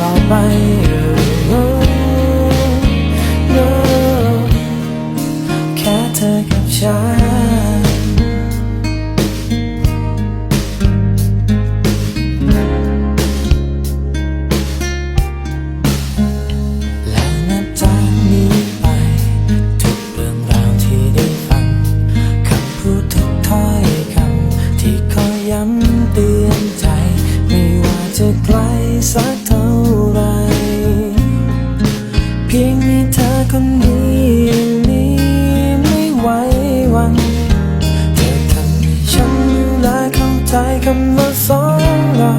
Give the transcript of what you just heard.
ละตลอดไป Oh, no แค่เธอกับฉัน เพียงมีเธอคนนี้นี้ไม่ไหววัน เธอทำให้ฉันละเข้าใจคำว่าสองเรา